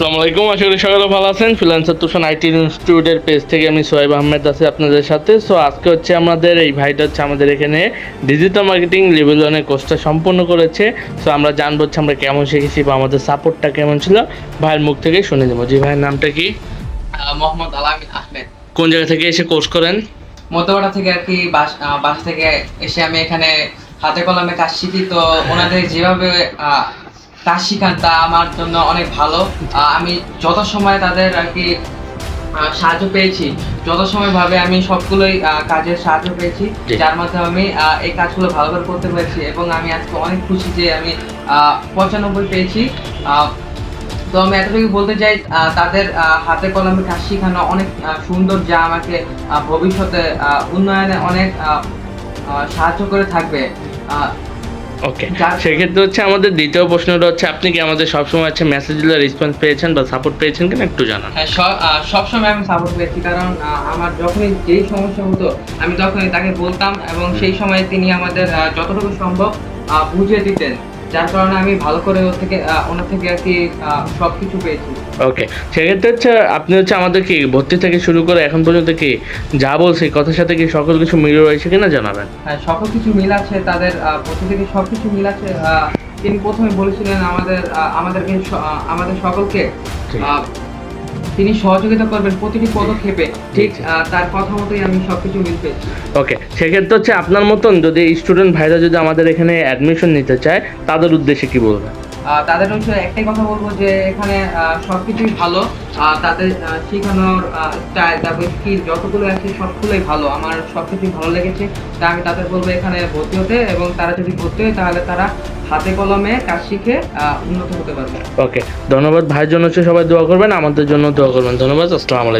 আসসালামু আলাইকুম আশা করি সকালে ভালো আছেন। ফ্রিল্যান্সার তুষার আইটি ইনস্টিটিউটের পেজ থেকে আমি সোহেব আহমেদ আছি আপনাদের সাথে। সো আজকে হচ্ছে আমাদের এই ভাইটা হচ্ছে আমাদের এখানে ডিজিটাল মার্কেটিং লেভেল ওয়ানের কোর্সটা সম্পূর্ণ করেছে। সো আমরা জানব হচ্ছে আমরা কেমন শিখেছি বা আমাদের সাপোর্টটা কেমন ছিল। ভাইয়ের মুখ থেকে শুনে নেব। জি ভাইয়ের নামটা কি? মোহাম্মদ আলামিন আহমেদ। কোন জায়গা থেকে এসে কোর্স করেন? মধ্যপাড়া থেকে আর কি বাস বাস থেকে এসে আমি এখানে হাতে কলমে কাজ শিখি। তো ওনাদের যেভাবে কাজ শিখান তা আমার জন্য অনেক ভালো। আমি যত সময় তাদের আর কি সাহায্য পেয়েছি যত সময় ভাবে আমি সবগুলোই কাজের সাহায্য পেয়েছি যার মাধ্যমে আমি এই কাজগুলো ভালো করে করতে পেরেছি এবং আমি আজকে অনেক খুশি যে আমি পঁচানব্বই পেয়েছি। তো আমি এতটুকু বলতে চাই তাদের হাতে কলমে কাজ শেখানো অনেক সুন্দর যা আমাকে ভবিষ্যতে উন্নয়নে অনেক সাহায্য করে থাকবে। ওকে সেক্ষেত্রে হচ্ছে আমাদের দ্বিতীয় প্রশ্নটা হচ্ছে আপনি কি আমাদের সবসময় হচ্ছে মেসেজগুলো রেসপন্স পেয়েছেন বা সাপোর্ট পেয়েছেন কিনা একটু জানান। হ্যাঁ, সবসময় আমি সাপোর্ট পেয়েছি কারণ আমার যখনই যেই সমস্যা হতো আমি তখনই তাকে বলতাম এবং সেই সময় তিনি আমাদের যতটুকু সম্ভব বুঝিয়ে দিতেন। যার কারণে আমি ভালো করে ওর থেকে ওনার থেকে আর কি সব কিছু পেয়েছি। ওকে সেক্ষেত্রে হচ্ছে আপনি হচ্ছে আমাদের কি ভর্তি থেকে শুরু করে এখন পর্যন্ত কি যা বলছি কথার সাথে কি সকল কিছু মিল রয়েছে কিনা জানাবেন? হ্যাঁ সকল কিছু মিল আছে তাদের আহ, থেকে সব কিছু মিল আছে। তিনি প্রথমে বলেছিলেন আমাদের আমাদেরকে আমাদের সকলকে তিনি সহযোগিতা করবেন প্রতিটি পদক্ষেপে। ঠিক তার কথা মতোই আমি সবকিছু মিল পেয়েছি ওকে সেক্ষেত্রে হচ্ছে আপনার মতন যদি স্টুডেন্ট ভাইরা যদি আমাদের এখানে অ্যাডমিশন নিতে চায় তাদের উদ্দেশ্যে কি বলবেন? তাদের হচ্ছে একটাই কথা বলব যে এখানে আহ, সবকিছুই ভালো। তাদের শেখানোর স্টাইল তারপর স্কিল যতগুলো আছে সবগুলোই ভালো। আমার সবকিছুই ভালো লেগেছে। তাই আমি তাদের বলব এখানে ভর্তি হতে এবং তারা যদি ভর্তি হয় তাহলে তারা হাতে কলমে কাজ শিখে উন্নত হতে পারবে। ওকে ধন্যবাদ। ভাইয়ের জন্য হচ্ছে সবাই দোয়া করবেন আমাদের জন্য দোয়া করবেন। ধন্যবাদ আসসালামু আলাইকুম।